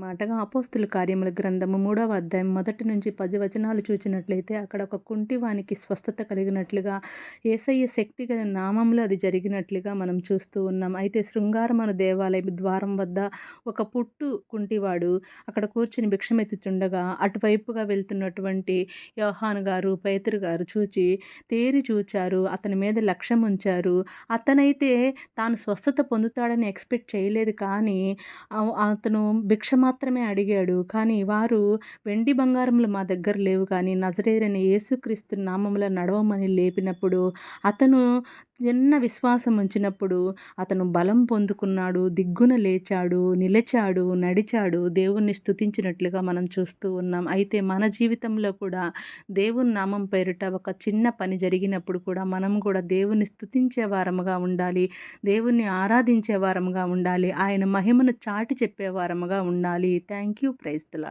మాటగా అపోస్తుల కార్యముల గ్రంథము మూడవ అధ్యాయం మొదటి నుంచి పది వచనాలు చూచినట్లయితే అక్కడ ఒక కుంటివానికి స్వస్థత కలిగినట్లుగా ఏసయ్య శక్తి గల నామంలో అది జరిగినట్లుగా మనం చూస్తూ ఉన్నాం. అయితే శృంగారమను దేవాలయం ద్వారం వద్ద ఒక పుట్టు కుంటివాడు అక్కడ కూర్చుని భిక్షమెత్తుచుండగా అటువైపుగా వెళ్తున్నటువంటి యోహాన్ గారు పైతురు గారు చూచి తేరి చూచారు. అతని మీద లక్ష్యం ఉంచారు. అతనైతే తాను స్వస్థత పొందుతాడని ఎక్స్పెక్ట్ చేయలేదు కానీ అతను భిక్షమా మాత్రమే అడిగాడు. కానీ వారు వెండి బంగారములు మా దగ్గర లేవు కానీ నజరేరని యేసుక్రీస్తు నామముల నడవమని లేపినప్పుడు అతను చిన్న విశ్వాసం ఉంచినప్పుడు అతను బలం పొందుకున్నాడు దిగ్గున లేచాడు నిలిచాడు నడిచాడు దేవుణ్ణి స్థుతించినట్లుగా మనం చూస్తూ ఉన్నాం. అయితే మన జీవితంలో కూడా దేవుని నామం పేరిట ఒక చిన్న పని జరిగినప్పుడు కూడా మనం కూడా దేవుని స్థుతించే వారముగా ఉండాలి దేవుణ్ణి ఆరాధించే వారముగా ఉండాలి ఆయన మహిమను చాటి చెప్పే వారముగా ఉండాలి. Thank you praise the